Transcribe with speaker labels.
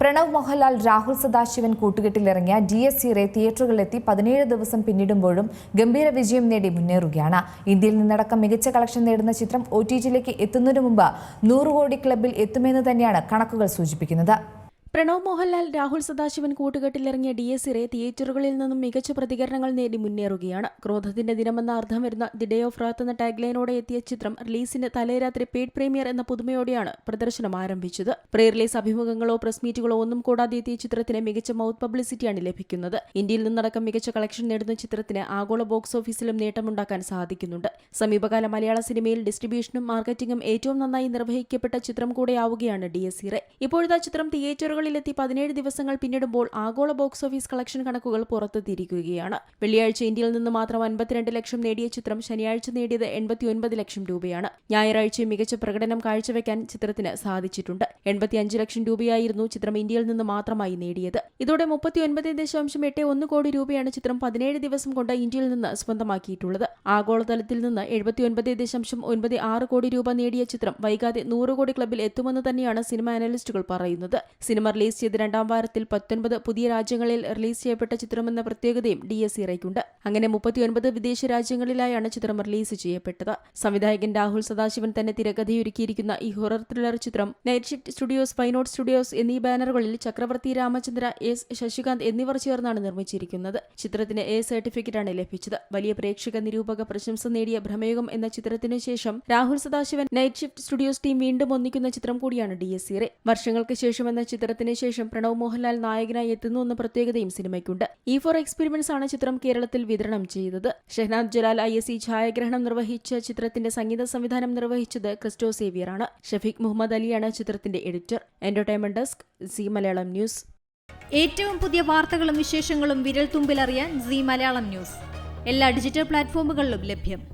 Speaker 1: പ്രണവ് മോഹൻലാൽ രാഹുൽ സദാശിവൻ കൂട്ടുകെട്ടിലിറങ്ങിയ D S സിറെ തിയേറ്ററുകളിലെത്തി പതിനേഴ് ദിവസം പിന്നിടുമ്പോഴും ഗംഭീര വിജയം നേടി മുന്നേറുകയാണ്. ഇന്ത്യയിൽ നിന്നടക്കം മികച്ച കളക്ഷൻ നേടുന്ന ചിത്രം ഒ ടി ജിയിലേക്ക് എത്തുന്നതിനു മുമ്പ് നൂറ് കോടി ക്ലബിൽ എത്തുമെന്ന് തന്നെയാണ് കണക്കുകൾ സൂചിപ്പിക്കുന്നത്.
Speaker 2: പ്രണവ് മോഹൻലാൽ രാഹുൽ സദാശിവൻ കൂട്ടുകെട്ടിലിറങ്ങിയ ഡി എസ് ഇറെ തിയേറ്ററുകളിൽ നിന്നും മികച്ച പ്രതികരണങ്ങൾ നേടി മുന്നേറുകയാണ്. ക്രോധത്തിന്റെ ദിനമെന്ന അർത്ഥം വരുന്ന ദി ഡേ ഓഫ് റാത്ത് എന്ന ടാഗ്ലൈനോടെ എത്തിയ ചിത്രം റിലീസിന് തലേരാത്രി പെയ്ഡ് പ്രീമിയർ എന്ന പുതുമയോടെയാണ് പ്രദർശനം ആരംഭിച്ചത്. പ്രീ റിലീസ് അഭിമുഖങ്ങളോ പ്രസ് മീറ്റുകളോ ഒന്നും കൂടാതെ എത്തിയ ചിത്രത്തിന് മികച്ച മൗത്ത് പബ്ലിസിറ്റിയാണ് ലഭിക്കുന്നത്. ഇന്ത്യയിൽ നിന്നടക്കം മികച്ച കളക്ഷൻ നേടുന്ന ചിത്രത്തിന് ആഗോള ബോക്സ് ഓഫീസിലും നേട്ടമുണ്ടാക്കാൻ സാധിക്കുന്നുണ്ട്. സമീപകാല മലയാള സിനിമയിൽ ഡിസ്ട്രിബ്യൂഷനും മാർക്കറ്റിംഗും ഏറ്റവും നന്നായി നിർവഹിക്കപ്പെട്ട ചിത്രം കൂടെയാവുകയാണ് ഡി എസ് ഇറെ ഇപ്പോഴത്തെ ചിത്രം തിയേറ്ററുകളിലെത്തി പതിനേഴ് ദിവസങ്ങൾ പിന്നിടുമ്പോൾ ആഗോള ബോക്സ് ഓഫീസ് കളക്ഷൻ കണക്കുകൾ പുറത്തെത്തിയിരിക്കുകയാണ് വെള്ളിയാഴ്ച ഇന്ത്യയിൽ നിന്ന് മാത്രം അൻപത്തിരണ്ട് ലക്ഷം നേടിയ ചിത്രം ശനിയാഴ്ച നേടിയത് എൺപത്തിയൊൻപത് ലക്ഷം രൂപയാണ്. ഞായറാഴ്ച മികച്ച പ്രകടനം കാഴ്ചവെക്കാൻ ചിത്രത്തിന് സാധിച്ചിട്ടുണ്ട്. എൺപത്തിയഞ്ച് ലക്ഷം രൂപയായിരുന്നു ചിത്രം ഇന്ത്യയിൽ നിന്ന് മാത്രമായി നേടിയത്. ഇതോടെ മുപ്പത്തിയൊൻപത് ദശാംശം എട്ട് ഒന്ന് കോടി രൂപയാണ് ചിത്രം പതിനേഴ് ദിവസം കൊണ്ട് ഇന്ത്യയിൽ നിന്ന് സ്വന്തമാക്കിയിട്ടുള്ളത്. ആഗോളതലത്തിൽ നിന്ന് എഴുപത്തിയൊൻപത് ദശാംശം ഒൻപത് ആറ് കോടി രൂപ നേടിയ ചിത്രം വൈകാതെ നൂറ് കോടി ക്ലബിൽ എത്തുമെന്ന് തന്നെയാണ് സിനിമ അനലിസ്റ്റുകൾ പറയുന്നത്. സിനിമ റിലീസ് ചെയ്ത രണ്ടാം വാരത്തിൽ പത്തൊൻപത് പുതിയ രാജ്യങ്ങളിൽ റിലീസ് ചെയ്യപ്പെട്ട ചിത്രമെന്ന പ്രത്യേകതയും ഡി എസ് ഇറയ്ക്കുണ്ട്. അങ്ങനെ മുപ്പത്തിയൊൻപത് വിദേശ രാജ്യങ്ങളിലായാണ് ചിത്രം റിലീസ് ചെയ്യപ്പെട്ടത്. സംവിധായകൻ രാഹുൽ സദാശിവൻ തന്നെ തിരക്കഥയൊരുക്കിയിരിക്കുന്ന ഈ ഹൊറർ ത്രില്ലർ ചിത്രം നൈറ്റ് ഷിഫ്റ്റ് സ്റ്റുഡിയോസ് ഫൈനോട്ട് സ്റ്റുഡിയോസ് എന്നീ ബാനറുകളിൽ ചക്രവർത്തി രാമചന്ദ്ര എസ് ശശികാന്ത് എന്നിവർ ചേർന്നാണ് നിർമ്മിച്ചിരിക്കുന്നത്. ചിത്രത്തിന് എ സർട്ടിഫിക്കറ്റാണ് ലഭിച്ചത്. വലിയ പ്രേക്ഷക നിരൂപക പ്രശംസ നേടിയ ഭ്രമയുഗം എന്ന ചിത്രത്തിനു ശേഷം Rahul Sadasivan night shift studios team വീണ്ടും ഒന്നിക്കുന്ന ചിത്രം കൂടിയാണ് ഡി എസ് വർഷങ്ങൾക്ക് ശേഷം എന്ന ചിത്രത്തിന് ശേഷം പ്രണവ് മോഹൻലാൽ നായകനായി എത്തുന്നു എന്ന പ്രത്യേകതയും സിനിമയ്ക്കുണ്ട്. ഇ ഫോർ എക്സ്പെരിമെന്റ്സ് ആണ് ചിത്രം കേരളത്തിൽ വിതരണം ചെയ്തത്. Shehnad Jalal I S E ഛായാഗ്രഹണം നിർവഹിച്ച ചിത്രത്തിന്റെ സംഗീത സംവിധാനം നിർവഹിച്ചത് ക്രിസ്റ്റോ സേവിയർ ആണ്. ഷഫീഖ് മുഹമ്മദ് അലിയാണ് ചിത്രത്തിന്റെ editor. Entertainment desk Zee Malayalam news.
Speaker 3: ഏറ്റവും പുതിയ വാർത്തകളും വിശേഷങ്ങളും വിരൽ തുമ്പിലറിയാൻ സി മലയാളം ന്യൂസ്. എല്ലാ ഡിജിറ്റൽ പ്ലാറ്റ്ഫോമുകളിലും ലഭ്യം.